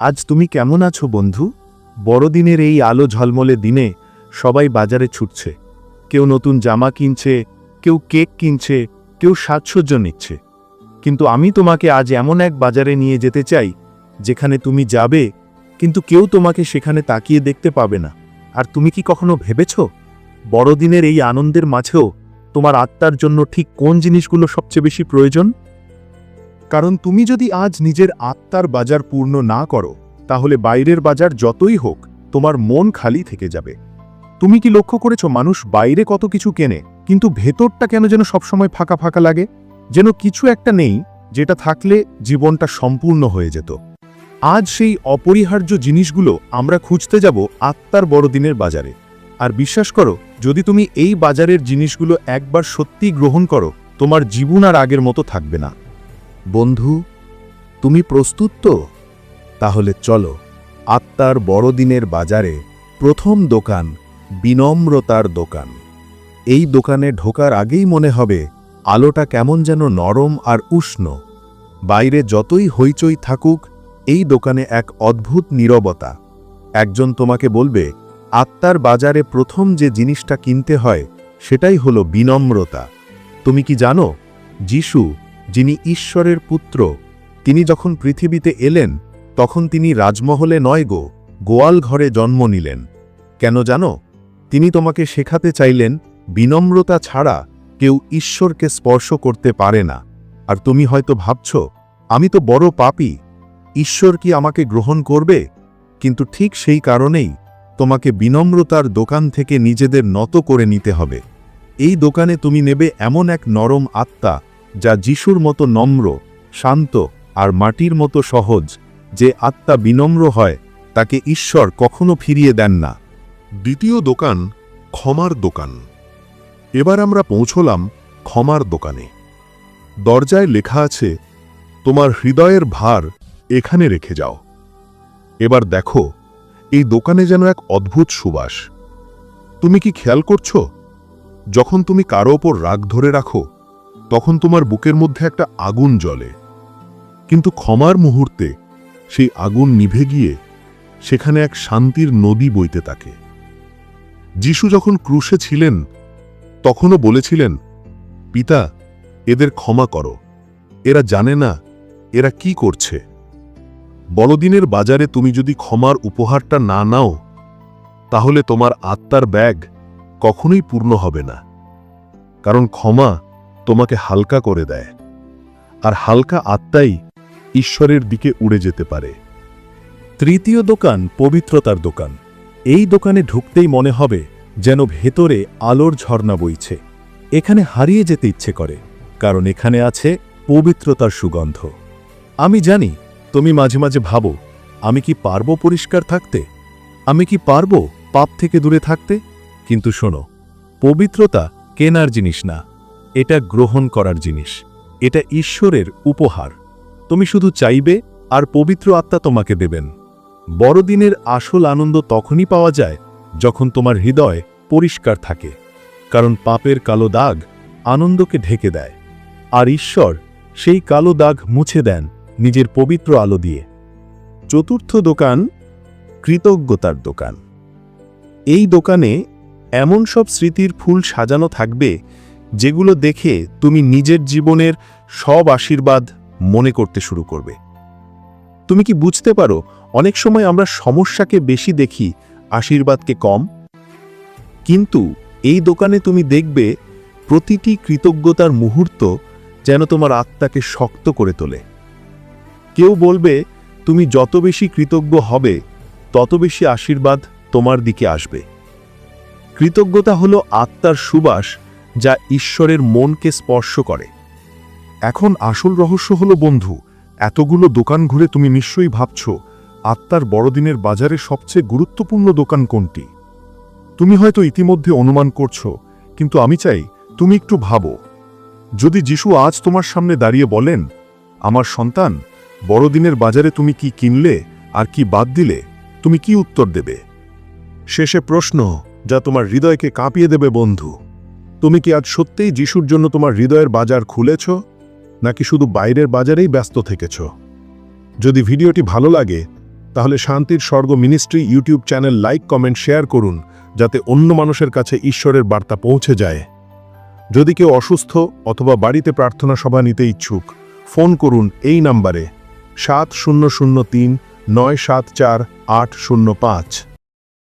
আজ তুমি কেমন আছো বন্ধু? বড়দিনের এই আলো ঝলমলে দিনে সবাই বাজারে ছুটছে। কেউ নতুন জামা কিনছে, কেউ কেক কিনছে, কেউ সাজসজ্জ নিচ্ছে। কিন্তু আমি তোমাকে আজ এমন এক বাজারে নিয়ে যেতে চাই, যেখানে তুমি যাবে, কিন্তু কেউ তোমাকে সেখানে তাকিয়ে দেখতে পাবে না। আর তুমি কি কখনো ভেবেছ? বড়দিনের এই আনন্দের মাঝেও তোমার আত্মার জন্য ঠিক কোন জিনিসগুলো সবচেয়ে বেশি প্রয়োজন? কারণ তুমি যদি আজ নিজের আত্মার বাজার পূর্ণ না করো, তাহলে বাইরের বাজার যতই হোক, তোমার মন খালি থেকে যাবে। তুমি কি লক্ষ্য করেছ মানুষ বাইরে কত কিছু কেনে, কিন্তু ভেতরটা কেন যেন সবসময় ফাঁকা ফাঁকা লাগে? যেন কিছু একটা নেই, যেটা থাকলে জীবনটা সম্পূর্ণ হয়ে যেত। আজ সেই অপরিহার্য জিনিসগুলো আমরা খুঁজতে যাব আত্মার বড়দিনের বাজারে। আর বিশ্বাস করো, যদি তুমি এই বাজারের জিনিসগুলো একবার সত্যি গ্রহণ করো, তোমার জীবন আর আগের মতো থাকবে না। বন্ধু, তুমি প্রস্তুত তো? তাহলে চলো, আত্মার বড়দিনের বাজারে প্রথম দোকান, বিনম্রতার দোকান। এই দোকানে ঢোকার আগেই মনে হবে, আলোটা কেমন যেন নরম আর উষ্ণ। বাইরে যতই হইচই থাকুক, এই দোকানে এক অদ্ভুত নীরবতা। একজন তোমাকে বলবে, আত্মার বাজারে প্রথম যে জিনিসটা কিনতে হয়, সেটাই হলো বিনম্রতা। তুমি কি জানো, যিশু যিনি ঈশ্বরের পুত্র, তিনি যখন পৃথিবীতে এলেন, তখন তিনি রাজমহলে নয় গো, গোয়াল ঘরে জন্ম নিলেন। কেন জানো? তিনি তোমাকে শেখাতে চাইলেন, বিনম্রতা ছাড়া কেউ ঈশ্বরকে স্পর্শ করতে পারে না। আর তুমি হয়তো ভাবছ, আমি তো বড় পাপী, ঈশ্বর কি আমাকে গ্রহণ করবে? কিন্তু ঠিক সেই কারণেই তোমাকে বিনম্রতার দোকান থেকে নিজেদের নত করে নিতে হবে। এই দোকানে তুমি নেবে এমন এক নরম আত্মা যা যিশুর মতো নম্র, শান্ত আর মাটির মতো সহজ যে আত্মা বিনম্র হয়, তাকে ঈশ্বর কখনো ফিরিয়ে দেন না। দ্বিতীয় দোকান, ক্ষমার দোকান। এবার আমরা পৌঁছলাম ক্ষমার দোকানে। দরজায় লেখা আছে, তোমার হৃদয়ের ভার এখানে রেখে যাও। এবার দেখো, এই দোকানে যেন এক অদ্ভুত সুবাস। তুমি কি খেয়াল করছ? যখন তুমি কারও ওপর রাগ ধরে রাখো তখন তোমার বুকের মধ্যে একটা আগুন জ্বলে। কিন্তু ক্ষমার মুহূর্তে সেই আগুন নিভে গিয়ে সেখানে এক শান্তির নদী বইতে থাকে। যিশু যখন ক্রুশে ছিলেন, তখনও বলেছিলেন, পিতা, এদের ক্ষমা করো। এরা জানে না এরা কি করছে। বড়দিনের বাজারে তুমি যদি ক্ষমার উপহারটা না নাও, তাহলে তোমার আত্মার ব্যাগ কখনোই পূর্ণ হবে না। কারণ ক্ষমা তোমাকে হালকা করে দেয়। আর হালকা আত্মাই ঈশ্বরের দিকে উড়ে যেতে পারে। তৃতীয় দোকান পবিত্রতার দোকান। এই দোকানে ঢুকতেই মনে হবে যেন ভেতরে আলোর ঝর্ণা বইছে। এখানে হারিয়ে যেতে ইচ্ছে করে, কারণ এখানে আছে পবিত্রতার সুগন্ধ। আমি জানি, তুমি মাঝে মাঝে ভাবো, আমি কি পারব পরিষ্কার থাকতে? আমি কি পারব পাপ থেকে দূরে থাকতে? কিন্তু শোনো, পবিত্রতা কেনার জিনিস না। এটা গ্রহণ করার জিনিস। এটা ঈশ্বরের উপহার। তুমি শুধু চাইবে আর পবিত্র আত্মা তোমাকে দেবেন। বড়দিনের আসল আনন্দ তখনই পাওয়া যায় যখন তোমার হৃদয় পরিষ্কার থাকে, কারণ পাপের কালো দাগ আনন্দকে ঢেকে দেয়। আর ঈশ্বর সেই কালো দাগ মুছে দেন নিজের পবিত্র আলো দিয়ে। চতুর্থ দোকান, কৃতজ্ঞতার দোকান। এই দোকানে এমন সব স্মৃতির ফুল সাজানো থাকবে যেগুলো দেখে তুমি নিজের জীবনের সব আশীর্বাদ মনে করতে শুরু করবে। তুমি কি বুঝতে পারো, অনেক সময় আমরা সমস্যাকে বেশি দেখি, আশীর্বাদকে কম? কিন্তু এই দোকানে তুমি দেখবে, প্রতিটি কৃতজ্ঞতার মুহূর্ত যেন তোমার আত্মাকে শক্ত করে তোলে। কেউ বলবে, তুমি যত বেশি কৃতজ্ঞ হবে, তত বেশি আশীর্বাদ তোমার দিকে আসবে। কৃতজ্ঞতা হলো আত্মার সুবাস যা ঈশ্বরের মনকে স্পর্শ করে। এখন আসল রহস্য হলো, বন্ধু, এতগুলো দোকান ঘুরে তুমি নিশ্চয়ই ভাবছ, আত্মার বড়দিনের বাজারে সবচেয়ে গুরুত্বপূর্ণ দোকান কোনটি? তুমি হয়তো ইতিমধ্যে অনুমান করছ, কিন্তু আমি চাই তুমি একটু ভাবো। যদি যিশু আজ তোমার সামনে দাঁড়িয়ে বলেন, আমার সন্তান, বড়দিনের বাজারে তুমি কি কিনলে আর কি বাদ দিলে, তুমি কি উত্তর দেবে? শেষে প্রশ্ন যা তোমার হৃদয়কে কাঁপিয়ে দেবে, বন্ধু তুমি কি আজ সত্যিই যিশুর জন্য তোমার হৃদয়ের বাজার খুলেছ, নাকি শুধু বাইরের বাজারেই ব্যস্ত থেকেছ? যদি ভিডিওটি ভালো লাগে, তাহলে শান্তির স্বর্গ ministry YouTube channel like, comment, share করুন, যাতে অন্য মানুষের কাছে ঈশ্বরের বার্তা পৌঁছে যায়। যদি কেউ অসুস্থ অথবা বাড়িতে প্রার্থনা সভা নিতে ইচ্ছুক, ফোন করুন এই নাম্বারে, সাত শূন্য শূন্য তিন, নয় সাত চার, আট শূন্য পাঁচ।